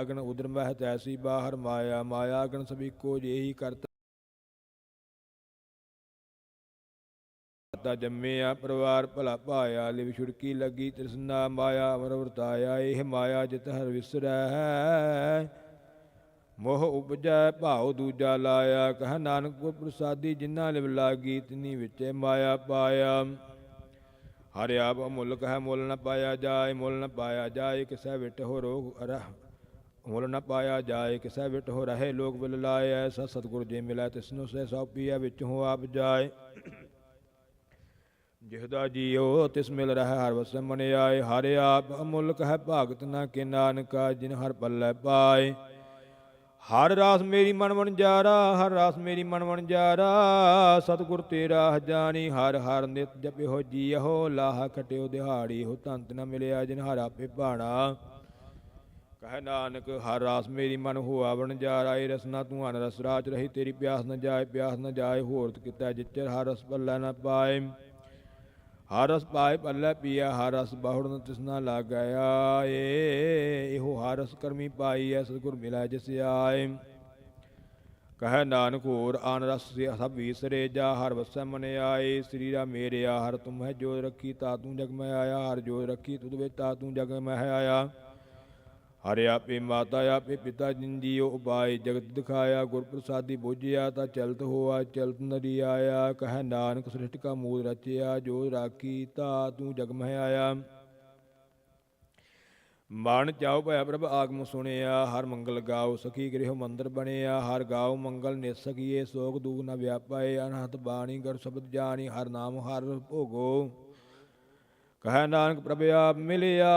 ਅਗਨ ਉਦਰ ਮਹਿ ਤੈਸੀ ਬਾਹਰ ਮਾਇਆ ਮਾਇਆ ਅਗਨ ਸਭੀ ਕੋ ਜੇਹੀ ਕਰਤ। ਤਾ ਜੰਮਿਆ, ਪਰਿਵਾਰ ਭਲਾ ਪਾਇਆ ਲਿਵ ਛੁੜਕੀ ਲੱਗੀ ਤ੍ਰਿਸ਼ਨਾ ਮਾਇਆ, ਅਮਰ ਵਰਤਾਇਆ, ਇਹ ਮਾਇਆ ਜਿਤ ਹਰ ਵਿਸਰੈ। ਹੈ ਮੋਹ ਉਪਜੈ, ਭਾਉ ਦੂਜਾ ਲਾਇਆ, ਕਹ ਨਾਨਕ ਕੋ ਪ੍ਰਸਾਦੀ ਜਿਨ੍ਹਾਂ ਲਿਵ ਲਾਗੀ, ਤਿਨੀ ਵਿੱਚ ਮਾਇਆ ਪਾਇਆ। ਹਰਿ ਆਪ ਮੁਲਕ ਹੈ ਮੁੱਲ ਨ ਪਾਇਆ ਜਾਏ, ਮੁੱਲ ਨ ਪਾਇਆ ਜਾਏ, ਕਿਸੈ ਵਿਟ ਹੋ ਰੋਗ ਅਰਹ। ਮੁੱਲ ਨਾ ਪਾਇਆ ਜਾਏ, ਕਿਸੈ ਵਿਟ ਹੋ ਰਹੇ ਲੋਕ ਬਿਲ ਲਾਏ, ਐਸਾ ਸਤਿਗੁਰ ਜੇ ਮਿਲੈ ਤਿਸਨੋ ਸਹਿ ਸੋ ਪੀਆ ਵਿੱਚ ਹੋ ਆਪ ਜਾਏ। ਜਿਹਦਾ ਜੀਉ ਤਿਸ ਮਿਲ ਰਹਿ, ਹਰ ਵਸੈ ਮਨ ਆਏ, ਹਰਿ ਆਪ ਅਮੁੱਲਕ ਹੈ ਭਾਗਤ ਨਾ ਕੇ ਨਾਨਕਾ, ਜਿਨ ਹਰ ਪੱਲੇ ਪਾਏ। ਹਰ ਰਾਸ ਮੇਰੀ ਮਨ ਮਨ ਜਾਰਾ ਹਰ ਰਾਸ ਮੇਰੀ ਮਨ ਮਨ ਜਾਰਾ ਸਤਿਗੁਰ ਤੇਰਾ ਜਾਣੀ, ਹਰ ਹਰ ਨਿਤ ਜਪਿਓ ਜੀਹੋ ਲਾਹ ਖਟਿਓ ਦਿਹਾੜੀ, ਹੋ ਤੰਤ ਨ ਮਿਲਿਆ, ਜਿਨ ਹਰ ਆਪੇ ਭਾਣਾ। ਕਹੈ ਨਾਨਕ, ਹਰ ਰਾਸ ਮੇਰੀ ਮਨ ਹੋਆ ਬਣ ਜਾਰਾ ਰਸਨਾ ਤੂੰ ਅਨ ਰਸ ਰਾਚ ਰਹੀ, ਤੇਰੀ ਪਿਆਸ ਨ ਜਾਏ, ਪਿਆਸ ਨ ਜਾਏ ਹੋਰਤ ਕੀਤਾ ਜਿਚਰ ਹਰ ਰਸ ਪੱਲਾ ਨ ਪਾਏ। ਹਰ ਰਸ ਪਾਏ ਪੱਲੇ ਪੀਆ, ਹਰ ਰਸ ਬਹੁੜ ਨ ਤਿਸਨਾ ਲਾਗਾਇਆ ਏ ਇਹੋ ਹਰ ਰਸ ਕਰਮੀ ਪਾਈ ਐ, ਸਤਿਗੁਰ ਮਿਲਾ ਜਿਸ ਆਏ। ਕਹੈ ਨਾਨਕ, ਹੋਰ ਆਨ ਰਸ ਸੇ ਸਭ ਵਿਸਰੇ ਜਾ, ਹਰ ਵਸੈ ਮਨ ਆਏ। ਸਰੀਰਾ ਮੇਰਿਆ, ਹਰ ਤੁਮ ਹੈ ਜੋ ਰੱਖੀ, ਤਾ ਤੂੰ ਜਗ ਮੈਂ ਆਇਆ, ਹਰ ਜੋ ਰੱਖੀ, ਤੁਧ ਵਿੱਚ ਤਾ ਤੂੰ ਜਗ ਮੈਂ ਆਇਆ। ਹਰਿ ਆਪੇ ਮਾਤਾ ਆਪੇ ਪਿਤਾ ਜਿੰਦੀਓ ਉਪਾਏ ਜਗਤ ਦਿਖਾਇਆ ਗੁਰ ਪ੍ਰਸਾਦੀ ਬੁਝਿਆ, ਤਾ ਚਲਤ ਹੋਆ, ਚਲਤ ਨਦੀ ਆਇਆ, ਕਹਿ ਨਾਨਕ ਸ੍ਰਿਸ਼ਟ ਕਾ ਮੂਲ ਰਚਿਆ, ਜੋ ਰਾਖੀ ਤਾ ਤੂੰ ਜਗ ਮਹਿ ਆਇਆ। ਮਨ ਚਾਉ ਭੈ ਪ੍ਰਭ, ਆਗਮ ਸੁਣਿਆ, ਹਰ ਮੰਗਲ ਗਾਓ, ਸਖੀ ਗ੍ਰਹਿ ਮੰਦਰ ਬਣਿਆ, ਹਰ ਗਾਓ ਮੰਗਲ ਨਿਸਕੀਏ ਸੋਗ ਦੂਖ ਨ ਵਿਆਪਾਏ, ਅਨਹਤ ਬਾਣੀ ਗਰ ਸ਼ਬਦ ਜਾਣੀ, ਹਰ ਨਾਮ ਹਰ ਭੋਗੋ। ਕਹੈ ਨਾਨਕ ਪ੍ਰਭ ਆਪ ਮਿਲਿਆ,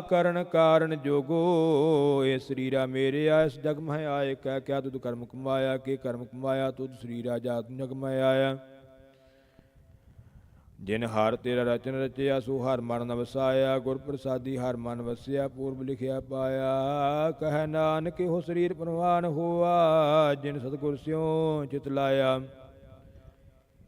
ਕਰਨ ਕਾਰਨ ਜੋਗੋ, ਇਹ ਸਰੀਰਾ ਮੇਰਿਆ, ਇਸ ਜਗ ਮਹਿ ਆਏ, ਕਹਿ ਕਿਆ ਤੁਧ ਕਰਮ ਕਮਾਇਆ, ਕੇ ਕਰਮ ਕਮਾਇਆ ਤੁਧ ਸਰੀਰਾ ਜਾਤ ਜਗ ਮਹਿ ਆਇਆ। ਜਿਨ ਹਰ ਤੇਰਾ ਰਚਨ ਰਚਿਆ, ਸੋ ਹਰ ਮਨ ਨ ਵਸਾਇਆ ਗੁਰ ਪ੍ਰਸਾਦੀ ਹਰ ਮਨ ਵਸਿਆ, ਪੂਰਬ ਲਿਖਿਆ ਪਾਇਆ। ਕਹਿ ਨਾਨਕ ਹੋ ਸਰੀਰ ਪ੍ਰਵਾਨ ਹੋਆ, ਜਿਨ ਸਤਗੁਰ ਸਿਉ ਚਿਤ ਲਾਇਆ।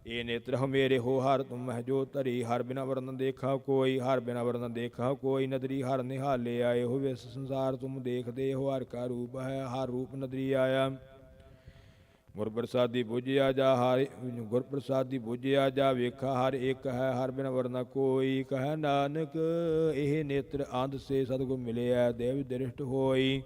ਇਹ ਨੇਤਰ ਹਮੇਰੇ ਹੋ ਹਰ ਤੁਮ ਹੈ ਜੋ ਧਰੀ, ਹਰ ਬਿਨਾ ਵਰਨ ਦੇਖਾ ਕੋਈ, ਹਰ ਬਿਨਾ ਵਰਨ ਦੇਖਾ ਕੋਈ, ਨਦਰੀ ਹਰ ਨਿਹਾਲੇ ਆਏ ਹੋ ਵਿਸ ਸੰਸਾਰ ਤੁਮ ਦੇਖਦੇ ਹੋ, ਹਰ ਕਾ ਰੂਪ ਹੈ, ਹਰ ਰੂਪ ਨਦਰੀ ਆਇਆ। ਗੁਰ ਪ੍ਰਸਾਦੀ ਬੁਝਿਆ ਜਾ, ਹਰ ਗੁਰ ਪ੍ਰਸਾਦੀ ਬੁਝਿਆ ਜਾ, ਵੇਖਾ ਹਰ ਇੱਕ ਹੈ, ਹਰ ਬਿਨ ਵਰਨਾ ਕੋਈ। ਕਹੈ ਨਾਨਕ, ਇਹ ਨੇਤਰ ਅੰਧ ਸੇ ਸਤਿਗੁਰ ਮਿਲਿਆ, ਦੇਵ ਦ੍ਰਿਸ਼ਟ ਹੋਈ।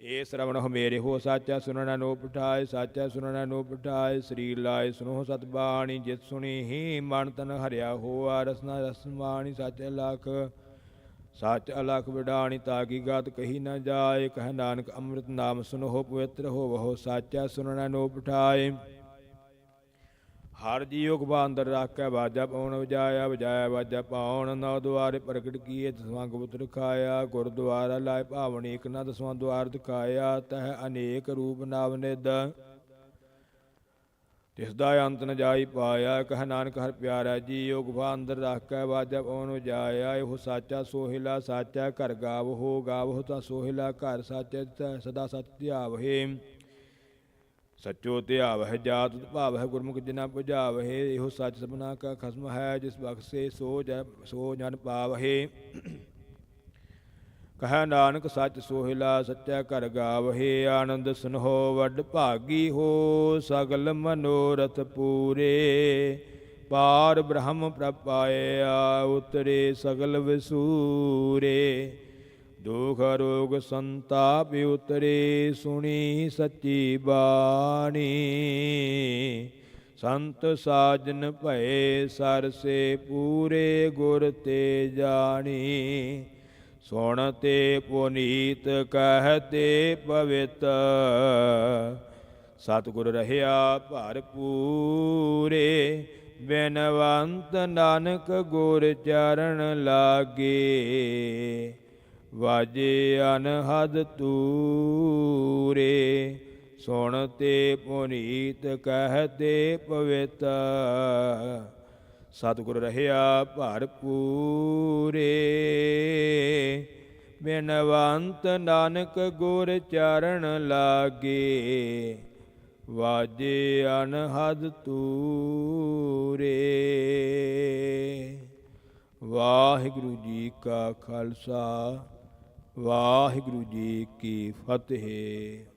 ਏ ਸ਼ਰਵਣ ਹਮੇਰੇ ਹੋ ਸਾਚਾ ਸੁਨਣਾ ਨੋ ਪਠਾਏ ਸਾਚਾ ਸੁਨਣਾ ਨੋ ਪਠਾਏ ਸਰੀਰ ਲਾਇ ਸੁਨੋ ਸਤ ਬਾਣੀ ਜਿਤ ਸੁਣੀ ਹੀ ਮਨ ਤਨ ਹਰਿਆ ਹੋਆ, ਰਸਨਾ ਰਸਮਾਣੀ ਸਚ ਲਖ ਸਚ ਅਲਖ ਵਿਡਾਣੀ ਤਾਗੀ ਗਾਤ ਕਹੀ ਨਾ ਜਾਏ, ਕਹਿ ਨਾਨਕ ਅੰਮ੍ਰਿਤ ਨਾਮ ਸੁਨੋ ਪਵਿੱਤਰ ਹੋਵੋ, ਸਾਚਾ ਸੁਨਣਾ ਨੋ ਪਠਾਏ ਹਰ ਜੀ ਕਬਾ ਅੰਦਰ ਰਾਖੈ ਬਾਜਾ ਪਾਉਣ ਵਜਾਇਆ ਵਜਾਇਆ ਬਾਜਾ ਪਾਉਣ, ਨੌ ਦੁਆਰੇ ਪ੍ਰਗਟ ਕੀਏ ਦਸਵਾਂ ਕਬੂਤਰ ਖਾਇਆ, ਗੁਰਦੁਆਰਾ ਲਾਇ ਭਾਵਨ ਏਕ ਨਾ ਦਸਵਾਂ ਦੁਆਰ ਦਿਖਾਇਆ, ਤਹ ਅਨੇਕ ਰੂਪ ਨਾਮ ਨਿਦ ਤਿਸ ਦਾ ਅੰਤ ਨ ਜਾਈ ਪਾਇਆ, ਕਹ ਨਾਨਕ ਹਰ ਪਿਆਰਾ ਜੀ ਉਗਵਾ ਅੰਦਰ ਰਾਖੈ ਬਾਜਾ ਪਾਉਣ ਵਜਾਇਆ ਇਹੋ ਸਾਚਾ ਸੋਹਿਲਾ ਸਾਚਾ ਘਰ ਗਾਵ, ਹੋ ਗਾਵ ਹੋ ਤਾਂ ਸੋਹਿਲਾ ਘਰ ਸਾਚਾ ਸਦਾ ਸਤਿ ਧਿਆਵਹਿ। ਸਚੋ ਧਿਆਵ ਹੈ ਜਾਤ ਭਾਵ ਹੈ ਗੁਰਮੁਖ ਜਿਨਾ 부ਝਾਵਹਿ ਇਹੋ ਸੱਚ ਸਭਨਾ ਕਾ ਖਸਮ ਹੈ, ਜਿਸ ਬਖਸੇ ਸੋ ਜੈ ਸੋ ਜਨ ਪਾਵਹਿ। ਕਹੈ ਨਾਨਕ, ਸੱਚ ਸੋਹਿਲਾ, ਸੱਚਾ ਘਰ ਗਾਵਹਿ, ਆਨੰਦ ਸੁਨਹੋ, ਵੱਡ ਭਾਗੀ ਹੋ, ਸਗਲ ਮਨੋਰਥ ਪੂਰੇ। ਪਾਰ ਬ੍ਰਹਮ ਪ੍ਰਪਾਇਆ, ਉਤਰੇ ਸਗਲ ਵਿਸੂਰੇ। ਦੁਖ ਰੋਗ ਸੰਤਾਪ ਉਤਰੇ ਸੁਣੀ ਸੱਚੀ ਬਾਣੀ। ਸੰਤ ਸਾਜਨ ਭਏ ਸਰਸੇ ਪੂਰੇ ਗੁਰ ਤੇ ਜਾਣੀ। ਸੁਣ ਤੇ ਪੁਨੀਤ ਕਹਤੇ ਪਵਿੱਤ। ਸਤਿਗੁਰ ਰਹਿਆ ਭਰਪੂਰੇ ਬਿਨਵੰਤ ਨਾਨਕ ਗੁਰ ਚਰਨ ਲਾਗੇ। ਵਾਜੇ ਅਨਹਦ ਤੂਰੇ, ਸੁਣ ਤੇ ਪੁਨੀਤ ਕਹਤੇ ਪਵਿੱਤ। ਸਤਿਗੁਰ ਰਹਿਆ ਭਰਪੂਰੇ, ਬਿਨਵੰਤ ਨਾਨਕ ਗੁਰ ਚਰਨ ਲਾਗੇ। ਵਾਜੇ ਅਨਹਦ ਤੂਰੇ, ਵਾਹਿਗੁਰੂ ਜੀ ਕਾ ਖਾਲਸਾ। ਵਾਹਿਗੁਰੂ ਜੀ ਕੀ ਫਤਿਹ।